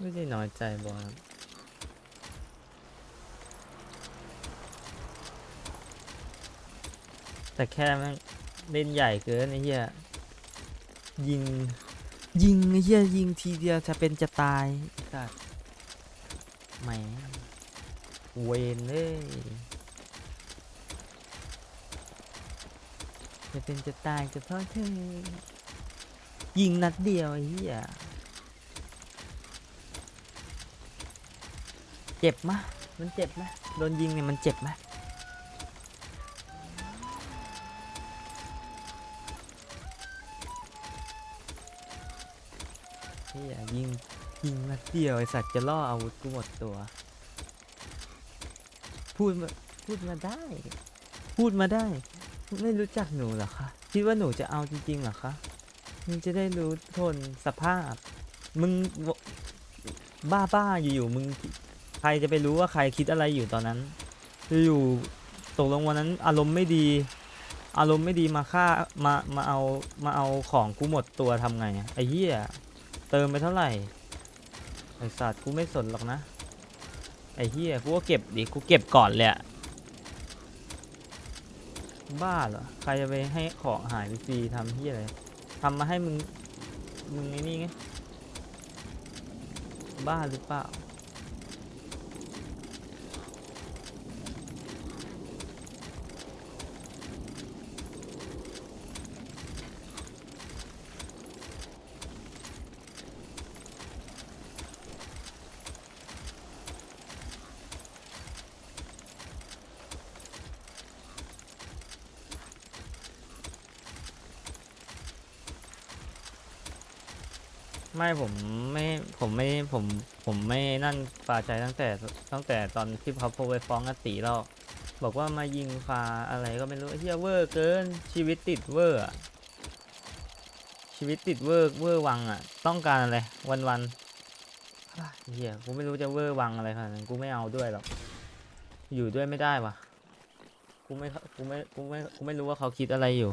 ไม่ได้น้อยใจบอลแต่แค่มันเล่นใหญ่เกินไอ้เหี้ยยิง ยิงไอ้เหี้ยยิงทีเดียวจะเป็นจะตายสัตว์แหมเวนเลยจะเป็นจะตายก็เพราะเธอยิงนัดเดียวไอ้เหี้ย เจ็บมะมันเจ็บไหมโดนยิงเนี่ยมันเจ็บไหมเฮียยิงยิงนัดเดียวไอสัตว์จะล่ออาวุธกูหมดตัว พูดมาพูดมาได้ พูดมาได้ ไม่รู้จักหนูเหรอคะคิดว่าหนูจะเอาจริงๆเหรอคะมึงจะได้รู้ทนสภาพ มึงบ้าบ้าอยู่ๆมึง รจะไปรู้ว่าใครคิดอะไรอยู่ตอนนั้นอยู่ตกลงวันนั้นอารมณ์ไม่ดี อารมณ์ไม่ดีมาฆ่ามามาเอามาเอาของกูหมดตัวทำไงไอ้เหี้ยเติมไปเท่าไหร่ไอ้สัตว์กูไม่สนหรอกนะไอ้เหี้ยกูก็เก็บดิกูเก็บก่อนเลยอะบ้าเหรอใครจะไปให้ของหายฟรีทำเหี้ยอะไรทำมาให้มึงมึงไอ้นี่ไงบ้าหรือเปล่า ไม่ผมไม่ผมไม่ผมผมไม่นั่นฟาใจตั้งแต่ตั้งแต่ตอนที่เขาโทรไปฟ้องอติแล้วบอกว่ามายิงฟาอะไรก็ไม่รู้เฮียเวอร์เกินชีวิตติดเวอร์อะชีวิตติดเวอร์เวอร์วังอะต้องการอะไรวันวันเฮียกูไม่รู้จะเวอร์วังอะไรขนาดนั้นกูไม่เอาด้วยหรอกอยู่ด้วยไม่ได้วะกูไม่กูไม่กูไม่กูไม่รู้ว่าเขาคิดอะไรอยู่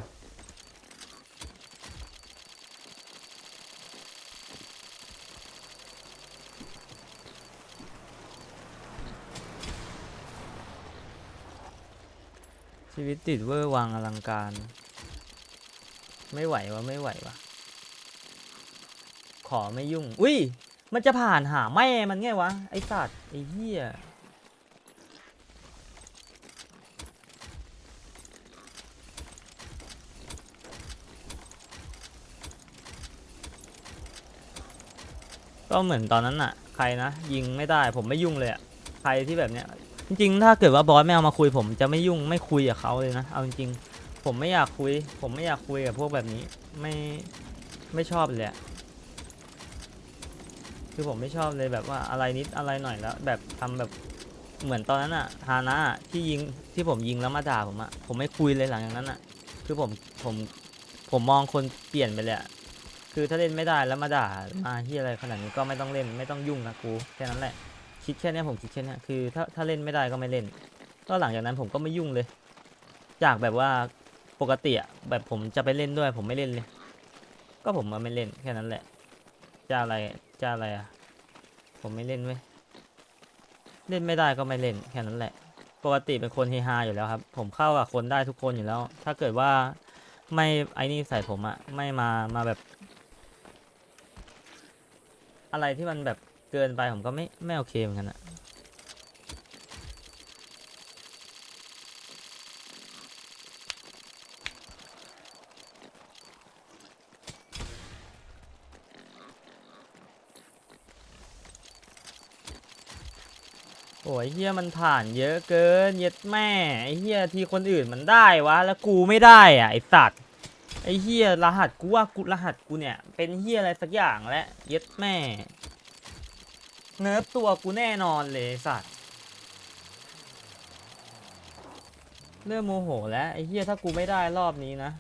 ชีวิตติดเวอร์วังอลังการ ไม่ไหววะไม่ไหววะขอไม่ยุ่ง อุ้ย มันจะผ่านหาแม่มันไงวะ ไอสัตว์ ไอเหี้ยก็เหมือนตอนนั้นอะใครนะ ยิงไม่ได้ผมไม่ยุ่งเลยอะใครที่แบบเนี้ย จริงๆ ถ้าเกิดว่าบอสไม่เอามาคุย ผมจะไม่ยุ่งไม่คุยกับเขาเลยนะ เอาจริงๆ ผมไม่อยากคุย ผมไม่อยากคุยกับพวกแบบนี้ ไม่ไม่ชอบเลยคือผมไม่ชอบเลยแบบว่าอะไรนิดอะไรหน่อยแล้ว แบบทำแบบเหมือนตอนนั้นอะฮานะที่ยิงที่ผมยิงแล้วมาด่าผมอะผมไม่คุยเลยหลังจากนั้นอะคือผมผมผมมองคนเปลี่ยนไปเลยคือถ้าเล่นไม่ได้แล้วมาด่ามาที่อะไรขนาดนี้ก็ไม่ต้องเล่นไม่ต้องยุ่งนะกูแค่นั้นแหละ คิดแค่นี้ผมคิดแค่นี้คือถ้าถ้าเล่นไม่ได้ก็ไม่เล่น ก็หลังจากนั้นผมก็ไม่ยุ่งเลย จากแบบว่าปกติอะแบบผมจะไปเล่นด้วย ผมไม่เล่นเลย ก็ผมมาไม่เล่นแค่นั้นแหละจะอะไรจะอะไรอะผมไม่เล่นเว้ยเล่นไม่ได้ก็ไม่เล่นแค่นั้นแหละ ปกติเป็นคนเฮฮาอยู่แล้วครับ ผมเข้ากับคนได้ทุกคนอยู่แล้ว ถ้าเกิดว่าไม่ไอ้นี่ใส่ผมอะไม่มามาแบบ อะไรที่มันแบบ เกินไปผมก็ไม่ไม่โอเคเหมือนกันอะโอ้ยเฮียมันผ่านเยอะเกิน เย็ดแม่ไอเฮียที่คนอื่นมันได้วะ แล้วกูไม่ได้อะไอสัตว์ไอเฮียรหัสกูว่ากูรหัสกูเนี่ย เป็นเฮียอะไรสักอย่างแล้วเย็ดแม่ เนิร์ฟตัวกูแน่นอนเลยสัตว์เริ่มโมโหแล้วไอ้เหี้ยถ้ากูไม่ได้รอบนี้นะ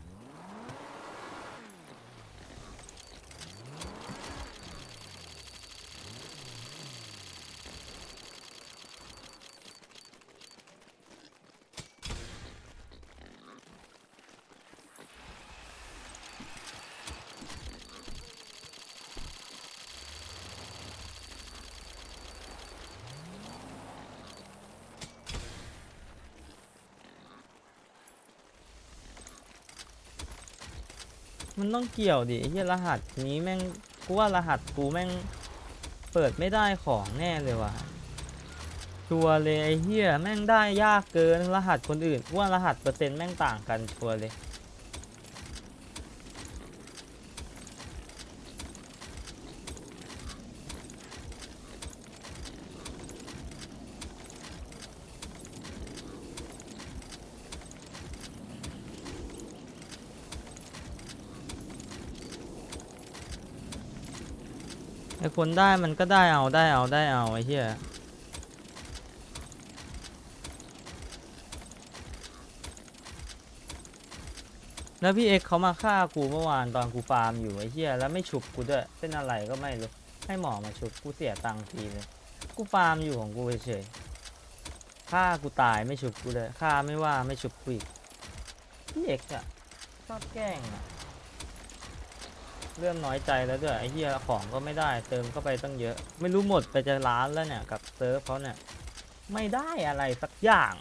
มันต้องเกี่ยวดิไอ้เหี้ยรหัสนี้แม่งกูว่ารหัสกูแม่งเปิดไม่ได้ของแน่เลยว่ะชัวร์เลยไอ้เหี้ยแม่งได้ยากเกินรหัสคนอื่นกูว่ารหัสเปอร์เซ็นต์แม่งต่างกันชัวร์เลย ไอคนได้มันก็ได้เอาได้เอาได้เอาไอ้เหี้ยแล้วพี่เอ็กเขามาฆ่ากูเมื่อวานตอนกูฟาร์มอยู่ไอ้เหี้ยแล้วไม่ฉุบกูด้วยเป็นอะไรก็ไม่รู้ให้หมอมาฉุบกูเสียตังค์ทีเลยกูฟาร์มอยู่ของกูเฉยๆฆ่ากูตายไม่ฉุบกูเลยฆ่าไม่ว่าไม่ฉุบกูอีกพี่เอ็กอะชอบแกล้งอะ เริ่มน้อยใจแล้วด้วยไอ้เหี้ยของก็ไม่ได้เติมเข้าไปตั้งเยอะ ไม่รู้หมดไปจะล้านแล้วเนี่ยกับเซิร์ฟเขาเนี่ยไม่ได้อะไรสักอย่าง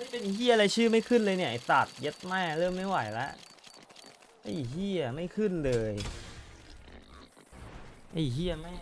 ไม่เป็นเฮียอะไรชื่อไม่ขึ้นเลยเนี่ยไอสัตว์เย็ดแม่เริ่มไม่ไหวแล้วไอเฮียไม่ขึ้นเลยไอเฮียแม่